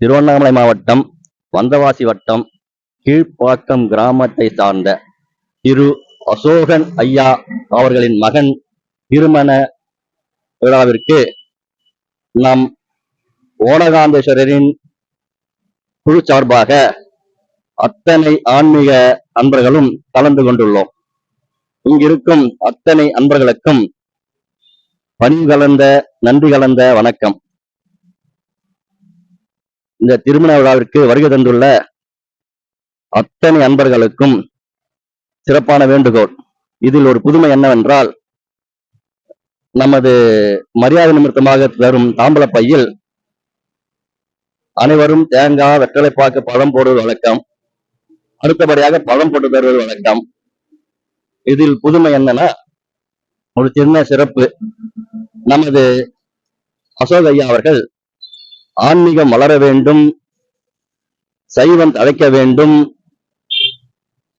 திருவண்ணாமலை மாவட்டம் வந்தவாசி வட்டம் கீழ்ப்பாக்கம் கிராமத்தை சார்ந்த திரு அசோகன் ஐயா அவர்களின் மகன் திருமண விழாவிற்கு நம் ஓனகாந்தேஸ்வரரின் குழு சார்பாக அத்தனை ஆன்மீக அன்பர்களும் கலந்து கொண்டுள்ளோம். இங்கிருக்கும் அத்தனை அன்பர்களுக்கும் பணி கலந்த நன்றி கலந்த வணக்கம். இந்த திருமண விழாவிற்கு வருகை தந்துள்ள அத்தனை அன்பர்களுக்கும் சிறப்பான வேண்டுகோள். இதில் ஒரு புதுமை என்னவென்றால் நமது மரியாதை நிமித்தமாக தரும் தாம்பல பையில் அனைவரும் தேங்காய் வெற்றலைப்பாக்கு பழம் போடுவது வழக்கம். அடுத்தபடியாக பழம் போட்டு தருவது வழக்கம். இதில் புதுமை என்னன்னா ஒரு சின்ன சிறப்பு. நமது அசோக் ஐயா அவர்கள் ஆன்மீகம் வளர வேண்டும் சைவம் தழைக்க வேண்டும்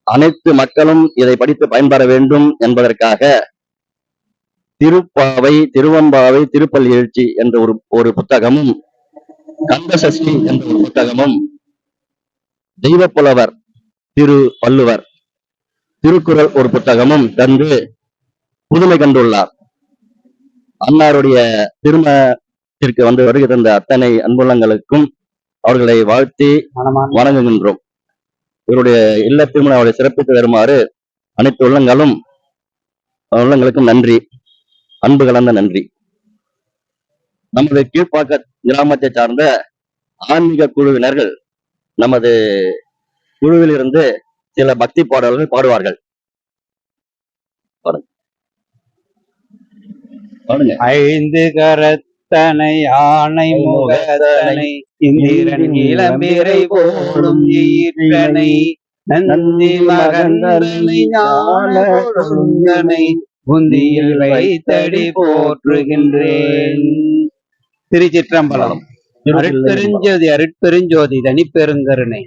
அனைத்து மக்களும் இதை படித்து பயன்பெற வேண்டும் என்பதற்காக திருப்பாவை திருவம்பாவை திருப்பள்ளி எழுச்சி என்ற ஒரு ஒரு புத்தகமும் கந்த சஷ்டி என்ற ஒரு புத்தகமும் தெய்வ புலவர் திரு வள்ளுவர் திருக்குறள் ஒரு புத்தகமும் தந்து புதுமை கண்டுள்ளார். அன்னாருடைய திருமணத்திற்கு வந்து வருகை தந்த அத்தனை அன்புள்ளங்களுக்கும் அவர்களை வாழ்த்தி வணங்குகின்றோம். இவருடைய இல்ல திருமணம் அவரை சிறப்பித்து வருமாறு அனைத்து உள்ளங்களும் உள்ளங்களுக்கும் நன்றி. அன்பு கலந்த நன்றி. நமது கீழ்ப்பாக்க கிராமத்தை சார்ந்த ஆன்மீக குழுவினர்கள் நமது குழுவில் இருந்து சில பக்தி பாடல்கள் பாடுவார்கள். பாருங்க பாருங்க கரத்தனை ஆணை முகத்தனை இந்திரன் இளம்பிரை போலும் ஈற்றனை நந்தி மகந்தனை ஞான கொழுந்தனை புந்தியில் வைத்தடி போற்றுகின்றேன். திருச்சிற்றம்பலம். அருட்பெருஞ்சோதி அருட்பெருஞ்சோதி தனிப்பெருங்கருணை